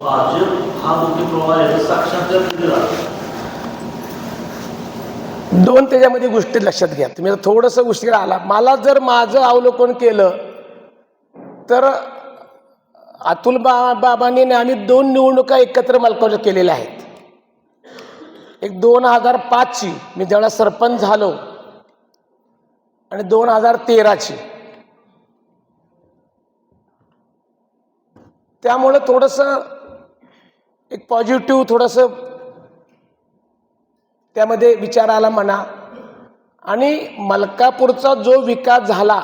भाजप हा मुख्य प्रवाह याचा साक्षात्कार केलेला दोन त्याच्यामध्ये गोष्टी लक्षात घ्या. तुम्ही थोडंसं गोष्टी आला. मला जर माझं अवलोकन केलं तर अतुल बा बाबांनी आम्ही दोन निवडणुका एकत्र मलकावल्या केलेल्या आहेत. एक दोन हजार पाचची मी ज्यावेळेला सरपंच झालो आणि दोन हजार तेराची. त्यामुळं थोडंसं एक पॉझिटिव्ह थोडंसं त्यामध्ये विचार आला म्हणा. आणि मलकापूरचा जो विकास झाला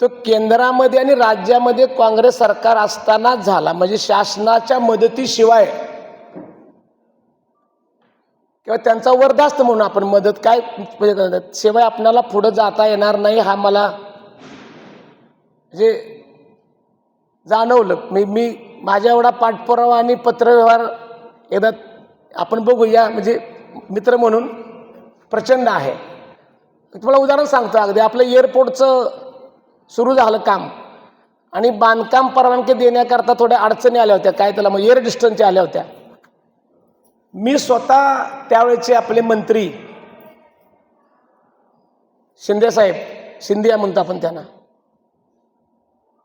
तो केंद्रामध्ये आणि राज्यामध्ये काँग्रेस सरकार असतानाच झाला. म्हणजे शासनाच्या मदतीशिवाय किंवा त्यांचा वरदास्त म्हणून आपण मदत काय म्हणजे शिवाय आपणाला पुढं जाता येणार नाही हा मला म्हणजे जाणवलं. मी मी माझ्या एवढा पाठपुरावा आणि पत्रव्यवहार एकदा आपण बघूया. म्हणजे मित्र म्हणून प्रचंड आहे. तुम्हाला उदाहरण सांगतो अगदी. आपलं एअरपोर्टचं सुरू झालं काम. आणि बांधकाम परवानगी देण्याकरता थोड्या अडचणी आल्या होत्या. काय त्याला मग एअर डिस्टन्सच्या आल्या होत्या. मी स्वतः त्यावेळेचे आपले मंत्री शिंदेसाहेब शिंदे म्हणतो आपण त्यांना.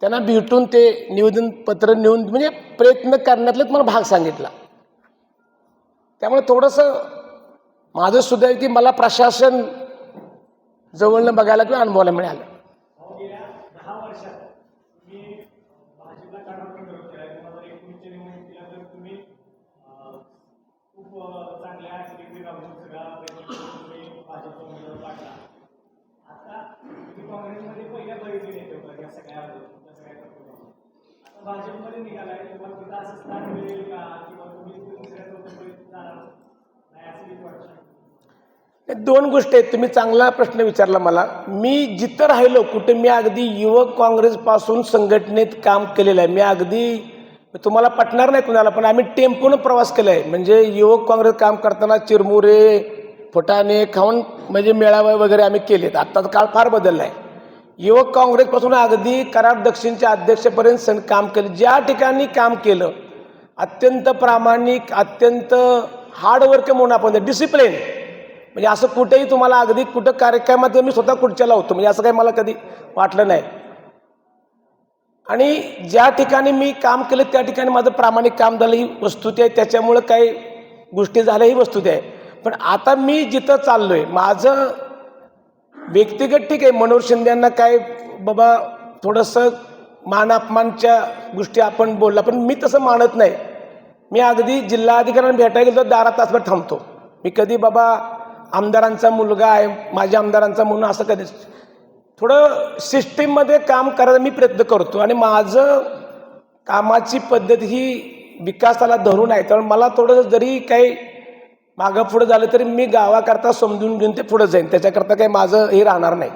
त्यांना भेटून ते निवेदन पत्र नेऊन म्हणजे प्रयत्न करण्यातलं मला भाग सांगितला. त्यामुळे थोडंसं माझं सुद्धा आहे की मला प्रशासन जवळनं बघायला किंवा अनुभवायला मिळालं गेल्या दहा वर्षात मी भाजपला काढून विरोध केला दोन हजार एकोणीसच्या निवडणुकीला तर तुम्ही अं, खूप अं, चांगल्या ऍक्टिव्हिटी राबवून सगळा प्रयत्न करून तुम्ही भाजपचा उमेदवार काढला आता तुम्ही काँग्रेसमध्ये पहिल्या बळीचे नेते होता या सगळ्या तुमच्या सगळ्या कर्तव्यावर. आता भाजपमध्ये निघालाय तिथं असं स्थान मिळेल का? किंवा तुम्ही दुसऱ्या जाणार नाही असं वाटतं दोन गोष्टी आहेत. तुम्ही चांगला प्रश्न विचारला मला. मी जिथं राहिलो कुठे मी अगदी युवक काँग्रेसपासून संघटनेत काम केलेलं आहे. मी अगदी तुम्हाला पटणार नाही कुणाला पण आम्ही टेम्पोनं प्रवास केला आहे म्हणजे युवक काँग्रेस काम करताना चिरमुरे फुटाणे खाऊन म्हणजे मेळावे वगैरे आम्ही केलेत. आत्ताचा काळ फार बदलला आहे युवक काँग्रेसपासून अगदी कराड दक्षिणच्या अध्यक्षपर्यंत सण काम केलं. ज्या ठिकाणी काम केलं अत्यंत प्रामाणिक अत्यंत हार्डवर्क म्हणून आपण डिसिप्लिन म्हणजे असं कुठेही तुम्हाला अगदी कुठं कार्यक्रमात मी स्वतः कुठच्याला होतो म्हणजे असं काही मला कधी वाटलं नाही. आणि ज्या ठिकाणी मी काम केलं त्या ठिकाणी माझं प्रामाणिक काम झालं ही वस्तुती आहे. त्याच्यामुळं काही गोष्टी झाल्या ही वस्तुती आहे. पण आता मी जिथं चाललो आहे माझं व्यक्तिगत ठीक आहे. मनोहर शिंदे यांना काय बाबा थोडंसं मान अपमानच्या गोष्टी आपण बोलला पण मी तसं मानत नाही. मी अगदी जिल्हाधिकाऱ्यांना भेटायला गेलो तर दारा तासभर थांबतो. मी कधी बाबा आमदारांचा मुलगा आहे माझ्या आमदारांचा म्हणून असं कधी थोडं सिस्टीममध्ये काम करायला मी प्रयत्न करतो आणि माझं कामाची पद्धत ही विकासाला धरून आहे. त्यामुळे मला थोडं जरी काही मागं पुढं झालं तरी मी गावाकरता समजून घेऊन ते पुढं जाईन. त्याच्याकरता काही माझं हे राहणार नाही.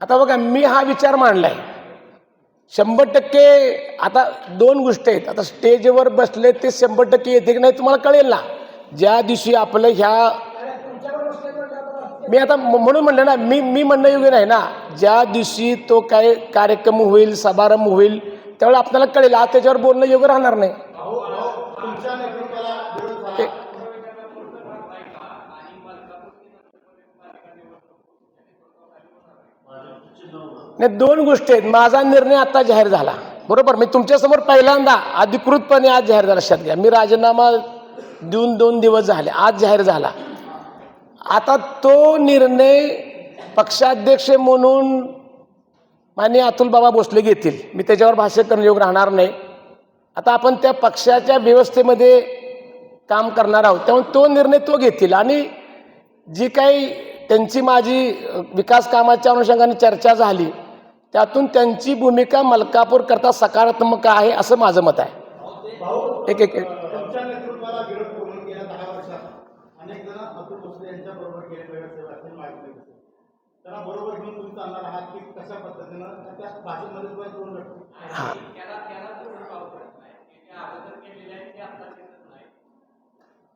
आता बघा मी हा विचार मांडलाय. शंभर टक्के आता दोन गोष्टी आहेत. आता स्टेजवर बसले ते शंभर टक्के येते की नाही तुम्हाला कळेल ना. ज्या दिवशी आपलं ह्या मी आता म्हणून म्हणलं ना मी मी म्हणणं योग्य नाही ना. ज्या दिवशी तो काय कार्यक्रम होईल समारंभ होईल त्यावेळेला आपल्याला कळेल आज त्याच्यावर बोलणं योग्य राहणार नाही. नाही दोन गोष्टी आहेत. माझा निर्णय आता जाहीर झाला. बरोबर? मी तुमच्यासमोर पहिल्यांदा अधिकृतपणे आज जाहीर झाला. घ्या. मी राजीनामा देऊन दोन दिवस झाले. आज जाहीर झाला. आता तो निर्णय पक्षाध्यक्ष म्हणून माननीय अतुलबाबा भोसले घेतील. मी त्याच्यावर भाष्य करण्यायोग राहणार नाही. आता आपण त्या पक्षाच्या व्यवस्थेमध्ये काम करणार आहोत. त्यामुळे तो निर्णय तो घेतील. आणि जी काही त्यांची माझी विकास कामाच्या अनुषंगाने चर्चा झाली त्यातून त्यांची भूमिका मलकापूर करता सकारात्मक आहे असं माझं मत आहे. एक एक एक तुमच्या नेतृत्वाला विरोध करून गेल्या दहा वर्षात अनेक जण अतुल भोसले यांच्या बरोबर गेले नगरसेवकांनी माहिती दिली त्यांना बरोबर घेऊन तुम्ही चालणार आहात की कशा पद्धतीनं त्या भाषेमध्ये सुद्धा दोन व्यक्ती हां.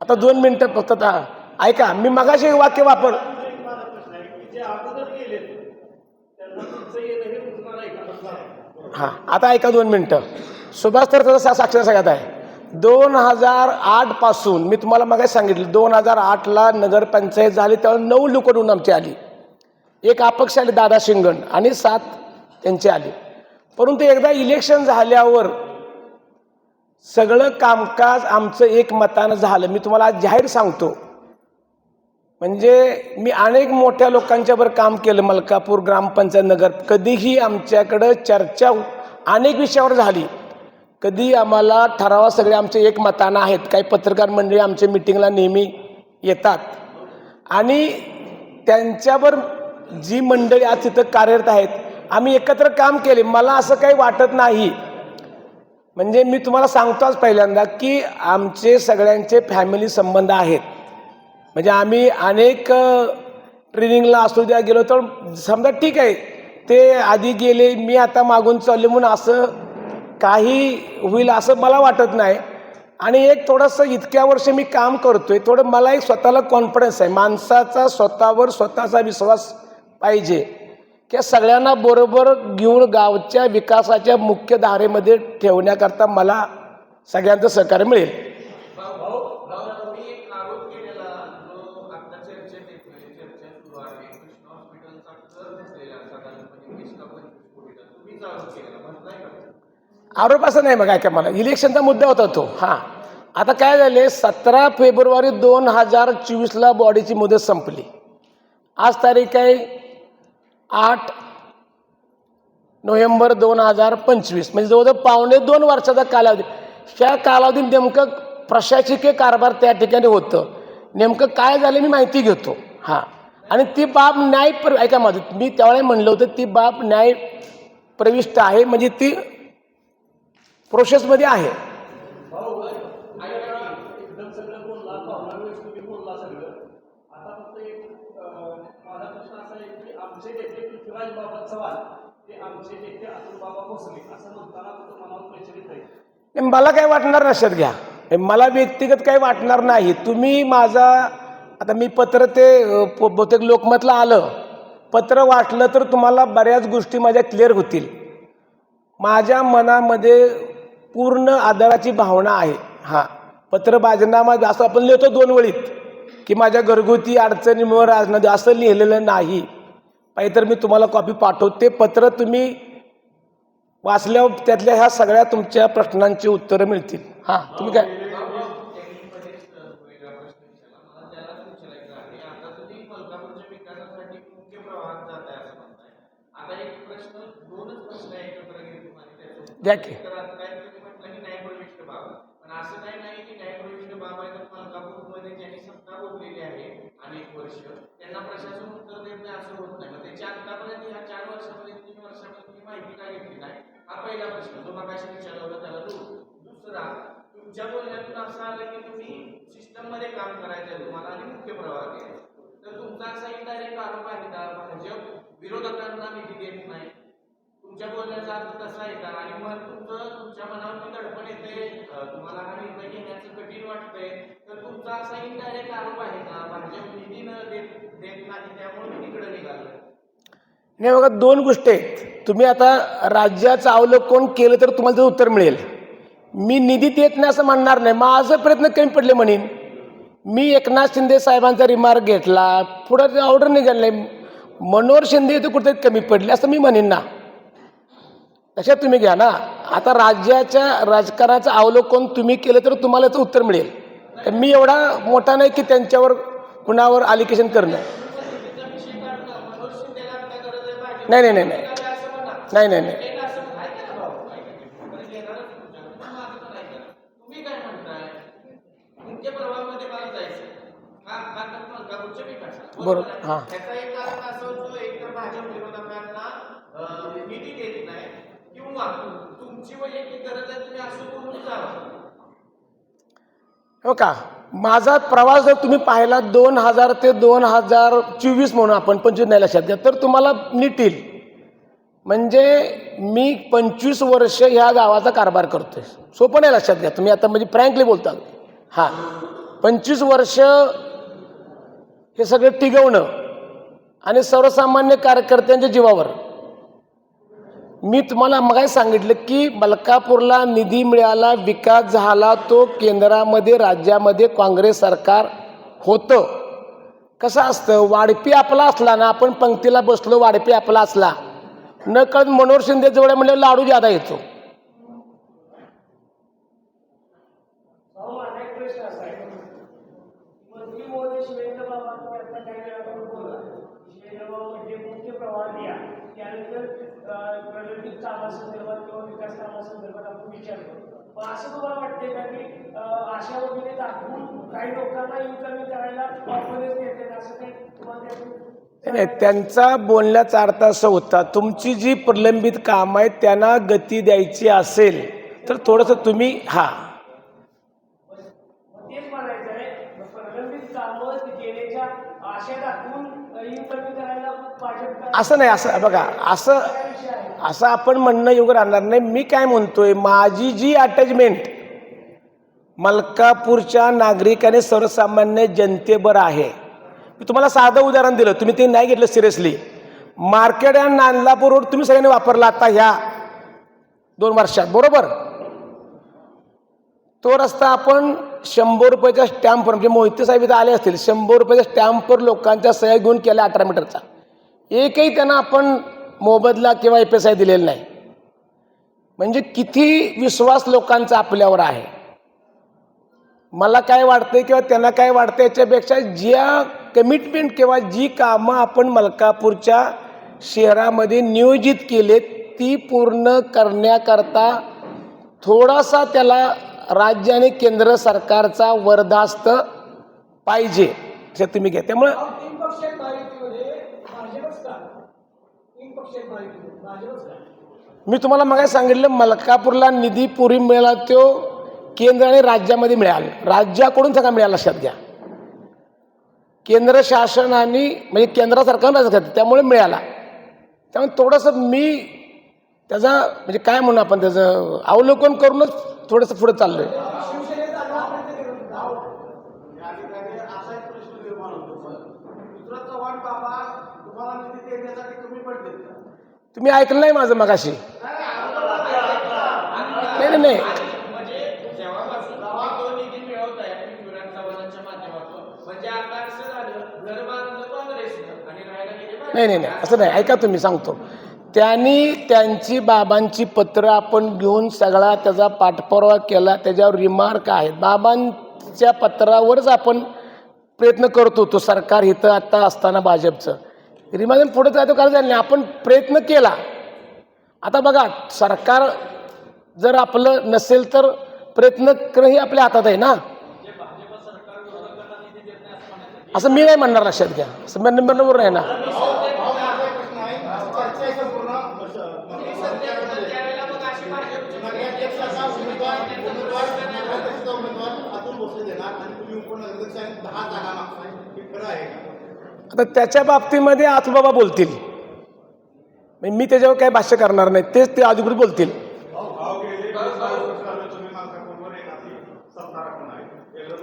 आता दोन मिनटं फक्त आता ऐका मी मगाशी वाक्य वापर हां आता ऐका दोन मिनटं. सुभाष तर त्याचा साक्षर सगळ्यात आहे. दोन हजार आठपासून मी तुम्हाला मग सांगितलं दोन हजार आठला नगरपंचायत झाली तेव्हा नऊ निवडून आमची आली. एक अपक्ष आले दादा शिंगण आणि सात त्यांचे आले. परंतु एकदा इलेक्शन झाल्यावर सगळं कामकाज आमचं एक मतानं झालं. मी तुम्हाला आज जाहीर सांगतो. म्हणजे मी अनेक मोठ्या लोकांच्यावर काम केलं. मलकापूर ग्रामपंचायत नगर कधीही आमच्याकडं चर्चा अनेक विषयावर झाली. कधी आम्हाला ठरावा सगळे आमचे एक मतानं आहेत. काही पत्रकार मंडळी आमच्या मिटिंगला नेहमी येतात. आणि त्यांच्यावर जी मंडळी आज तिथं कार्यरत आहेत आम्ही एकत्र काम केले. मला असं काही वाटत नाही. म्हणजे मी तुम्हाला सांगतोच पहिल्यांदा की आमचे सगळ्यांचे फॅमिली संबंध आहेत. म्हणजे आम्ही अनेक ट्रेनिंगला असू द्या गेलो तर समजा ठीक आहे. ते आधी गेले मी आता मागून चालले म्हणून असं काही होईल असं मला वाटत नाही. आणि एक थोडंसं इतक्या वर्ष मी काम करतो आहे थोडं मला एक स्वतःला कॉन्फिडन्स आहे. माणसाचा स्वतःवर स्वतःचा विश्वास पाहिजे. की सगळ्यांना बरोबर घेऊन गावच्या विकासाच्या मुख्य धारेमध्ये ठेवण्याकरता मला सगळ्यांचं सहकार्य मिळेल. आरोप असं नाही बघा काय मला. इलेक्शनचा मुद्दा होता तो. हां. आता काय झाले सतरा फेब्रुवारी दोन हजार चोवीसला बॉडीची मुदत संपली. आज तारीख आहे आठ नोव्हेंबर दोन हजार पंचवीस. म्हणजे जवळजवळ पावणे दोन वर्षाचा कालावधी. त्या कालावधीत नेमकं प्रशासकीय कारभार त्या ठिकाणी होतं. नेमकं काय झालं मी माहिती घेतो. हां. आणि ती बाब न्याय प्र ऐका माझं. मी त्यावेळेला म्हणलं होतं ती बाब न्याय प्रविष्ट आहे. म्हणजे ती प्रोसेसमध्ये आहे एकदम सगळं बोलला पाहुणा वेळेस तुम्ही बोलला सगळं आता फक्त एक अं, माझा प्रश्न असा आहे की आमचे नेते पृथ्वीराज बाबा चव्हाण ते आमचे नेते अतुल बाबा भोसले असं म्हणताना तुमचं मनावर प्रचलित आहे नाही, मला काय वाटणार लक्षात घ्या. हे मला व्यक्तिगत काही वाटणार नाही. तुम्ही माझा आता मी पत्र ते प- बहुतेक लोकमतला आलं. पत्र वाचलं तर तुम्हाला बऱ्याच गोष्टी माझ्या क्लिअर होतील. माझ्या मनामध्ये पूर्ण आदराची भावना आहे. हां. पत्र बाजनामा असं आपण लिहितो दोन वळीत की माझ्या घरगुती अडचणीमुळे राजनादी असं लिहिलेलं नाही. पाहिजे तर मी तुम्हाला कॉपी पाठवते. ते पत्र तुम्ही वाचल्यावर त्यातल्या ह्या सगळ्या तुमच्या प्रश्नांची उत्तरं मिळतील. हां तुम्ही काय? वेगळा की विचारला मला त्यालाच विचारायचं आहे आता तुम्ही मलकापूरच्या विकासासाठी मुख्य प्रवाहात जात आहे असं म्हणताय आता एक प्रश्न दोनच प्रश्न एकत्र घेतो आणि त्याचं द्या की तर आता काय तुम्ही म्हटलं की न्यायप्रविष्ट बाब पण असं काही नाही की न्यायप्रविष्ट बाब आहे तर मलकापूरमध्ये ज्यांनी सत्ता भोगलेली आहे अनेक वर्ष त्यांना प्रशासन उत्तर देत नाही असं होत नाही मग त्याच्या आतापर्यंत या चार वर्षामध्ये तीन वर्षामध्ये तुम्ही माहिती का घेतली नाही हा पहिला प्रश्न जो मगाशी विचारला होता त्याला दु दुसरा तुमच्या बोलण्यातून असं आलं की तुम्ही सिस्टममध्ये काम करायचं आहे तुम्हाला आणि मुख्य प्रवाह घ्यायचा तर तुमचा असा इनडायरेक्ट आरोप आहे का? भाजप विरोधकांना निधी देत नाही. तुमच्या बोलण्याचा अर्थ तसा आहे का? आणि मग तुमचं तुमच्या मनावरती दडपण येते तुम्हाला हा निर्णय घेण्याचं कठीण वाटतंय. तर तुमचा असा इनडायरेक्ट आरोप आहे का? भाजप निधी न देत देत नाही त्यामुळे मी तिकडे निघालो नाही बघा दोन गोष्टी आहेत. तुम्ही आता राज्याचं अवलोकन केलं तर तुम्हाला त्याचं उत्तर मिळेल. मी निधी देत नाही असं म्हणणार नाही. माझं प्रयत्न कमी पडले म्हणेन. मी एकनाथ शिंदे साहेबांचा रिमार्क घेतला. पुढं ऑर्डर निघाले मनोहर शिंदे ते कुठेतरी कमी पडले असं मी म्हणेन ना. तशा तुम्ही घ्या ना. आता राज्याच्या राजकारणाचं अवलोकन तुम्ही केलं तर तुम्हाला याचं उत्तर मिळेल. तर मी एवढा मोठा नाही की त्यांच्यावर कुणावर आलिकेशन करणं. नाही नाही नाही. नाही नाही नाही नाही तुम्ही काय म्हणताय मुख्य प्रवाहामध्ये मला जायचं का का तर मलकापूरच्या विकासात बरोबर. हां. त्याचा एक कारण असं होतं एक तर भाजप विरोधकांना अं, निधी देत नाही किंवा तुमची वैयक्तिक गरज आहे तुम्ही असं बोलून जावं हो का? माझा प्रवास जर तुम्ही पाहिला दोन हजार ते दोन हजार चोवीस म्हणून आपण पंचवीस नाही लक्षात घ्या तर तुम्हाला नीट येईल म्हणजे मी पंचवीस वर्ष ह्या गावाचा कारभार करतोय. सोपं नाही लक्षात घ्या तुम्ही आता म्हणजे फ्रँकली बोलता. हां. पंचवीस वर्ष हे सगळं टिकवणं आणि सर्वसामान्य कार्यकर्त्यांच्या जीवावर. मी तुम्हाला मगाय सांगितलं की मलकापूरला निधी मिळाला विकास झाला तो केंद्रामध्ये राज्यामध्ये काँग्रेस सरकार होतं. कसं असतं? वाढपी आपला असला ना आपण पंक्तीला बसलो वाढपी आपला असला. न कळत मनोहर शिंदे जवळ म्हणजे लाडू जादा येतो भाऊ माझा एक प्रश्न असा आहे मंत्री महोदय शिवेंद्र बाबा तुम्ही आता काही वेळापूर्वी बोलला शिवेंद्र बाबा म्हणजे मुख्य प्रवाह द्या त्यानंतर अं, प्रलंबित कामासंदर्भात किंवा विकास कामासंदर्भात आपण विचार करतो पण असं तुम्हाला वाटते का की अशा वगैरे दाखवून काही लोकांना इन्कमिंग करायला देते असं काही तुम्हाला नाही त्यांचा बोलण्याचा अर्थ असा होता तुमची जी प्रलंबित कामं आहेत त्यांना गती द्यायची असेल तर थोडंसं तुम्ही हा. असं नाही असं बघा असं असं आपण म्हणणं योग्य राहणार नाही. मी काय म्हणतोय माझी जी अटॅचमेंट मलकापूरच्या नागरिक आणि सर्वसामान्य जनतेवर आहे. मी तुम्हाला साधं उदाहरण दिलं तुम्ही ते नाही घेतलं सिरियसली मार्केट आणि नांदलापूर रोड तुम्ही सगळ्यांनी वापरला आता ह्या दोन वर्षात बरोबर? तो रस्ता आपण शंभर रुपयाच्या स्टॅम्पवर म्हणजे मोहिते साहेब इथं आले असतील शंभर रुपयाच्या स्टॅम्पवर लोकांच्या सह्या घेऊन केल्या अठरा मीटरचा एकही त्यांना आपण मोबदला किंवा एफ एस आय दिलेला नाही. म्हणजे किती विश्वास लोकांचा आपल्यावर आहे. मला काय वाटतंय किंवा त्यांना काय वाटतं याच्यापेक्षा ज्या कमिटमेंट किंवा जी कामं आपण मलकापूरच्या शहरामध्ये नियोजित केलेत ती पूर्ण करण्याकरता थोडासा त्याला राज्य आणि केंद्र सरकारचा वरदास्त पाहिजे असं तुम्ही घ्या त्यामुळं तीन पक्ष आहेत महायुतीमध्ये भाजपच का तीन पक्ष आहेत महायुतीमध्ये भाजपच का मी तुम्हाला मग सांगितलं मलकापूरला निधी पुरी मिळाला तो केंद्र आणि राज्यामध्ये मिळाला. राज्याकडून सगळा मिळाला लक्षात घ्या. केंद्र शासनाने म्हणजे केंद्र सरकार त्यामुळे मिळाला. त्यामुळे थोडंसं मी त्याचा म्हणजे काय म्हणू आपण त्याचं अवलोकन करूनच थोडंसं पुढे चाललोय आतापर्यंत केलं डाव या ठिकाणी असा एक प्रश्न निर्माण होतो सर पृथ्वीराज चव्हाण बाबा तुम्हाला निधी देण्यासाठी कमी पडले का? तुम्ही ऐकलं नाही माझं मगाशी? नाही नाही नाही. म्हणजे म्हणजे. नाही नाही नाही असं नाही. ऐका तुम्ही सांगतो. त्यांनी त्यांची बाबांची पत्र आपण घेऊन सगळा त्याचा पाठपुरावा केला त्याच्यावर रिमार्क आहेत. बाबांच्या पत्रावरच आपण प्रयत्न करत होतो सरकार इथं आत्ता असताना भाजपचं. रिमाजन पुढे काय तो करायचं नाही आपण प्रयत्न केला आता बघा सरकार जर आपलं नसेल तर प्रयत्न करणं ही आपल्या हातात आहे ना असं मी नाही म्हणणार लक्षात घ्या असं मी नंबर आहे ना प्रश्न आहे चर्चा आहे संपूर्ण त्यावेळेला मग अशी भाजपची नगराध्यक्षाचा उमेदवार उमेदवार नगराध्यक्षाचा उमेदवार अतुल भोसले देणार आणि तुम्ही उपनगराध्यक्ष आणि दहा जागा मागताय हे खरं आहे का आता त्याच्या बाबतीमध्ये आतबाबा बोलतील. मी त्याच्यावर काही भाष्य करणार नाही. तेच ते अधिकृत बोलतील.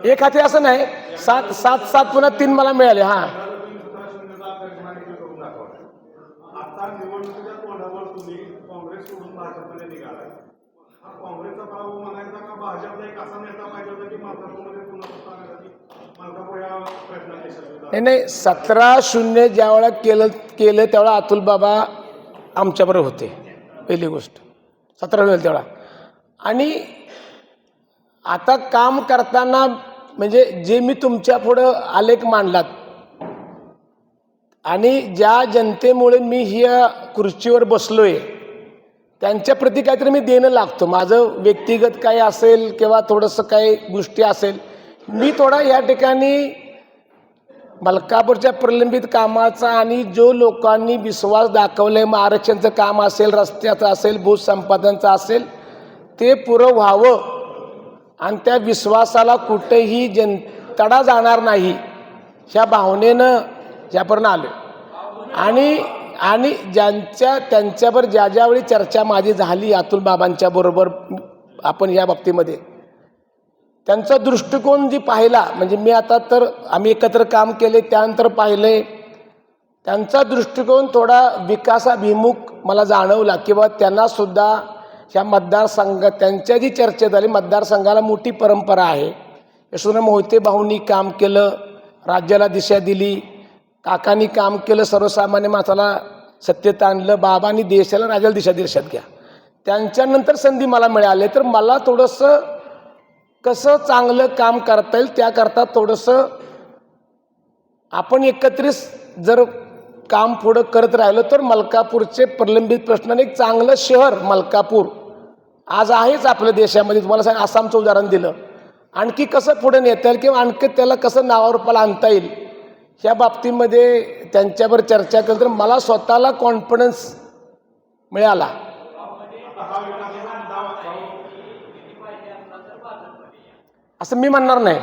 एक हाती असं नाही. सात सात सात पुन्हा तीन मला मिळाले हां आता निवडणुकीच्या तोंडावर तुम्ही काँग्रेस सोडून भाजपमध्ये निघालाय हा काँग्रेसचा पराभव म्हणायचा का भाजपला एक असा नेता पाहिजे होता की मालकापूरमध्ये पुन्हा सत्ता आणण्यासाठी मालकापूर या प्रयत्नात यशस्वी झाला. नाही नाही सतरा शून्य ज्यावेळेला केलं केलं त्यावेळा अतुल बाबा आमच्याबरोबर होते पहिली गोष्ट. सतरा शून्य तेवढा आणि आता काम करताना म्हणजे जे मी तुमच्या पुढं आलेख मांडलात आणि ज्या जनतेमुळे मी ह्या खुर्चीवर बसलो आहे त्यांच्या प्रती काहीतरी मी देणं लागतो. माझं व्यक्तिगत काही असेल किंवा थोडंसं काही गोष्टी असेल मी थोडा या ठिकाणी मलकापूरच्या प्रलंबित कामाचा आणि जो लोकांनी विश्वास दाखवले मग आरक्षणचं काम असेल रस्त्याचं असेल भूसंपादनचं असेल ते पुरं व्हावं. आणि त्या विश्वासाला कुठेही जन तडा जाणार नाही ह्या भावनेनं ह्यापर्यंत आलो आणि आणि ज्यांच्या त्यांच्यावर ज्या ज्यावेळी चर्चा माझी झाली अतुल बाबांच्या बरोबर आपण या बाबतीमध्ये त्यांचा दृष्टिकोन जी पाहिला म्हणजे मी आता तर आम्ही एकत्र काम केले त्यानंतर पाहिले त्यांचा दृष्टिकोन थोडा विकासाभिमुख मला जाणवला की बा त्यांनासुद्धा ह्या मतदारसंघ त्यांच्या जी चर्चा झाली मतदारसंघाला मोठी परंपरा आहे. यशवंत मोहिते भाऊंनी काम केलं राज्याला दिशा दिली काकांनी काम केलं सर्वसामान्य माणसाला सत्यता आणलं बाबांनी देशाला राज्याला दिशा दिशात घ्या. त्यांच्यानंतर संधी मला मिळाली तर मला थोडंसं कसं चांगलं काम करता येईल त्याकरता थोडंसं आपण एकत्रित जर काम पुढं करत राहिलो तर मलकापूरचे प्रलंबित प्रश्न आणि एक चांगलं शहर मलकापूर आज आहेच आपल्या देशामध्ये. तुम्हाला सांग आसामचं उदाहरण दिलं. आणखी कसं पुढे नेता येईल किंवा आणखी त्याला कसं नावारूपाला आणता येईल ह्या बाबतीमध्ये त्यांच्यावर चर्चा केल्यानंतर मला स्वतःला कॉन्फिडन्स मिळाला आता हा विकासाचा मुद्दा भाऊ असं मी म्हणणार नाही.